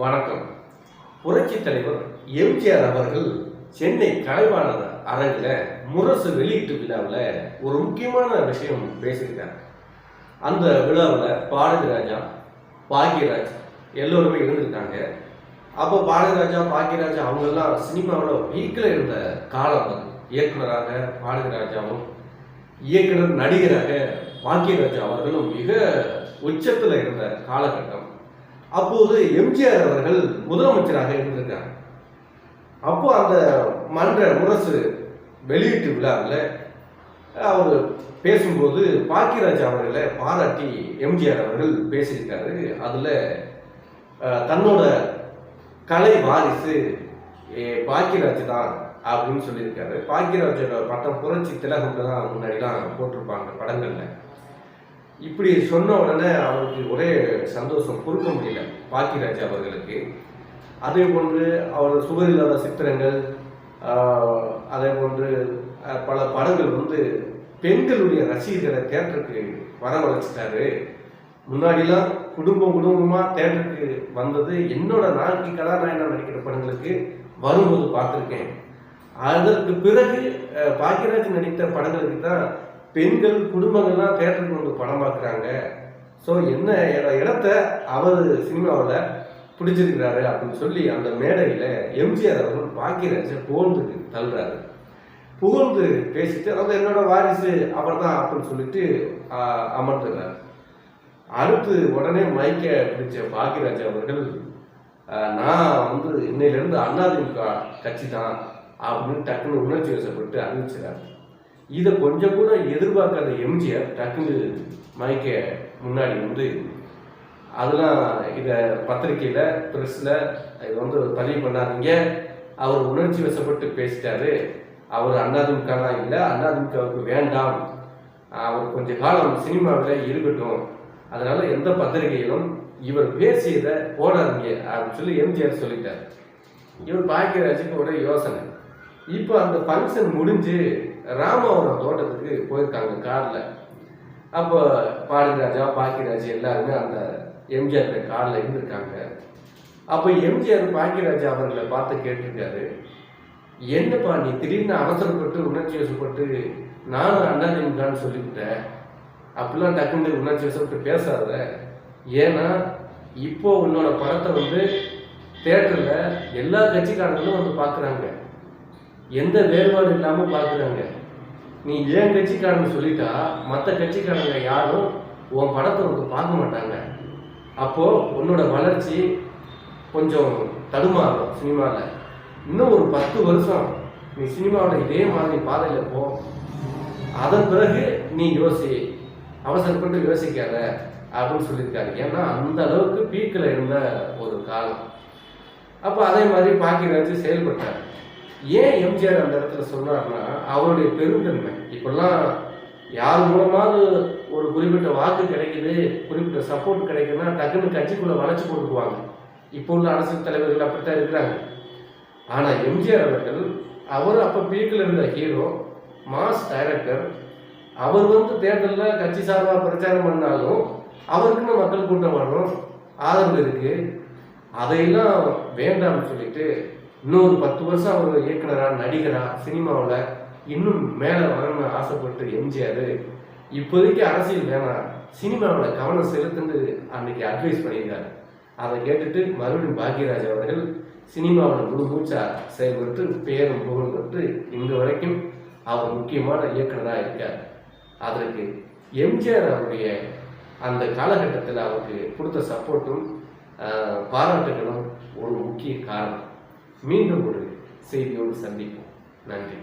வணக்கம். புரட்சி தலைவர் எம்ஜிஆர் அவர்கள் சென்னை கலைவாணர் அரங்கில் முரசு வெளியீட்டு விழாவில் ஒரு முக்கியமான விஷயம் பேசியிருக்காங்க அந்த விழாவில் பாரதி ராஜா பாக்யராஜ் எல்லோருமே இருந்திருக்காங்க. அப்போ பாரதி ராஜா பாக்யராஜா அவங்கெல்லாம் சினிமாவில் வீக்கில் இருந்த காலம் அது. இயக்குனராக பாரதி ராஜாவும் இயக்குனர் நடிகராக பாக்யராஜா அவர்களும் மிக உச்சத்தில் இருந்த காலகட்டம். அப்போது எம்ஜிஆர் அவர்கள் முதலமைச்சராக இருந்திருக்காங்க அப்போ அந்த மன்ற முரசு வெளியீட்டு விழாவில் அவர் பேசும்போது பாக்கியராஜ் அவர்களை பாராட்டி எம்ஜிஆர் அவர்கள் பேசியிருக்காரு. அதில் தன்னோட கலை வாரிசு பாக்கியராஜ் தான் அப்படின்னு சொல்லியிருக்காரு. பாக்கியராஜோட பட்டம் புரட்சி திலகம் தான் முன்னாடிலாம் போட்டிருப்பாங்க படங்களில். இப்படி சொன்ன உடனே அவருக்கு ஒரே சந்தோஷம் கொடுக்க முடியல பாக்கியராஜ் அவர்களுக்கு. அதே போன்று அவர் சுவரில்லாத சித்திரங்கள் அதே போன்று பல படங்கள் வந்து பெண்களுடைய ரசிகர்களை தேட்டருக்கு வரவழைச்சிட்டாரு முன்னாடிலாம் குடும்பம் குடும்பமா தேட்டருக்கு வந்தது. என்னோட நான்கு கதாநாயகனா நடிக்கிற படங்களுக்கு வரும்போது பார்த்துருக்கேன். அதற்கு பிறகு பாக்கியராஜ் நடித்த படங்களுக்கு தான் பெண்கள் குடும்பங்கள்லாம் தேட்டருக்கு வந்து படம் பார்க்குறாங்க. ஸோ என்ன இடத்த அவர் சினிமாவில் பிடிச்சிருக்கிறாரு அப்படின்னு சொல்லி அந்த மேடையில் எம்ஜிஆர் அவர்கள் பாக்கியராஜை புகழ்ந்து தள்ளுறாரு. புகழ்ந்து பேசிட்டு அதாவது என்னோட வாரிசு அவர் தான் அப்படின்னு சொல்லிட்டு ஆஹ், அடுத்து உடனே மைக்க பிடிச்ச பாக்கியராஜ் அவர்கள் நான் வந்து இன்னையிலேருந்து அண்ணாதிமுக கட்சி தான் அப்படின்னு டக்குன்னு உணர்ச்சி வசப்பட்டு அறிவிச்சிடாரு இதை கொஞ்சம் கூட எதிர்பார்க்காத எம்ஜிஆர் டக்குன்னு மயக்க முன்னாடி வந்து அதெல்லாம் இதை பத்திரிக்கையில் ப்ரெஸ்ஸில் இது வந்து பதிவு பண்ணாதீங்க. அவர் உணர்ச்சி வசப்பட்டு பேசிட்டாரு. அவர் அண்ணாதிமுகலாம் இல்லை அண்ணாதிமுகவுக்கு வேண்டாம். அவர் கொஞ்ச காலம் சினிமாவில் இருக்கட்டும். அதனால எந்த பத்திரிகையிலும் இவர் பேசியதை போடாதீங்க அப்படின்னு சொல்லி எம்ஜிஆர் சொல்லிட்டார். இவர் பாக்கியராஜுக்கு ஒரு யோசனை. இப்போ அந்த ஃபங்க்ஷன் முடிஞ்சு ராமாவரம் தோட்டத்துக்கு போயிருக்காங்க காரில். அப்போ பாடிராஜா பாக்கியராஜ் எல்லாருமே அந்த எம்ஜிஆர் காரில் இருந்திருக்காங்க. அப்போ எம்ஜிஆர் பாக்கியராஜா அவர்களை பார்த்து கேட்டிருக்காரு. என்னப்பா நீ திடீர்னு அவசரப்பட்டு உணர்ச்சி வசப்பட்டு நானும் அண்ணாதிமுகான்னு சொல்லிவிட்டேன் அப்படிலாம் டக்குன்னு உணர்ச்சி வசப்பட்டு பேசாத. ஏன்னா இப்போ உன்னோட படத்தை வந்து தேட்டரில் எல்லா கட்சிக்காரங்களும் வந்து பார்க்குறாங்க. எந்த வேறுபாடு இல்லாமல் பார்க்குறாங்க நீ ஏன் கட்சிக்காரன்னு சொல்லிட்டா மற்ற கட்சிக்காரங்க யாரும் உன் படத்தை உனக்கு பார்க்க மாட்டாங்க. அப்போது உன்னோட வளர்ச்சி கொஞ்சம் தடுமாறும் சினிமாவில் இன்னும் ஒரு பத்து வருஷம் நீ சினிமாவோட இதே மாதிரி பாதையில் போ. அதன் பிறகு நீ யோசி அவசரப்பட்டு யோசிக்காத அப்படின்னு சொல்லியிருக்காரு. ஏன்னா அந்த அளவுக்கு பீக்கில் இருந்த ஒரு காலம். அப்போ அதே மாதிரி பாக்கி வச்சு செயல்பட்டார். ஏன் எம்ஜிஆர் அந்த இடத்துல சொன்னார்னா அவருடைய பெருந்தன்மை. இப்பெல்லாம் யார் மூலமாவது ஒரு குறிப்பிட்ட வாக்கு கிடைக்குது குறிப்பிட்ட சப்போர்ட் கிடைக்குதுன்னா டக்குன்னு கட்சிக்குள்ளே வளைச்சு போட்டுக்குவாங்க இப்போ உள்ள அரசியல் தலைவர்கள் அப்படித்தான் இருக்கிறாங்க. ஆனால் எம்ஜிஆர் அவர்கள் அவர் அப்போ பீக்கில் இருந்த ஹீரோ மாஸ் டைரக்டர் அவர் வந்து தேர்தலில் கட்சி சார்பாக பிரச்சாரம் பண்ணாலும் அவருக்குன்னு மக்கள் கூட்டம் வரணும் ஆதரவு இருக்கு. அதையெல்லாம் வேண்டாம்னு சொல்லிட்டு இன்னொரு பத்து வருஷம் அவர் இயக்குனரா நடிகரா சினிமாவில் இன்னும் மேலே வரணும்னு ஆசைப்பட்டு எம்ஜிஆர். இப்போதைக்கு அரசியல் வேணாம். சினிமாவில் கவனம் செலுத்துன்னு அன்னைக்கு அட்வைஸ் பண்ணியிருந்தார். அதை கேட்டுட்டு மறுபடியும் பாக்யராஜ் அவர்கள் சினிமாவில் முழு மூச்சா செயல்பட்டு பேரும் புகழும் பெற்று இன்று வரைக்கும் அவர் முக்கியமான இயக்குனராக இருக்கார். அதற்கு எம்ஜிஆர் அவருடைய அந்த காலகட்டத்தில் அவருக்கு கொடுத்த சப்போர்ட்டும் பாராட்டுகளும் ஒரு முக்கிய காரணம். மீண்டும் ஒரு செய்தியோடு சந்திப்போம். நன்றி.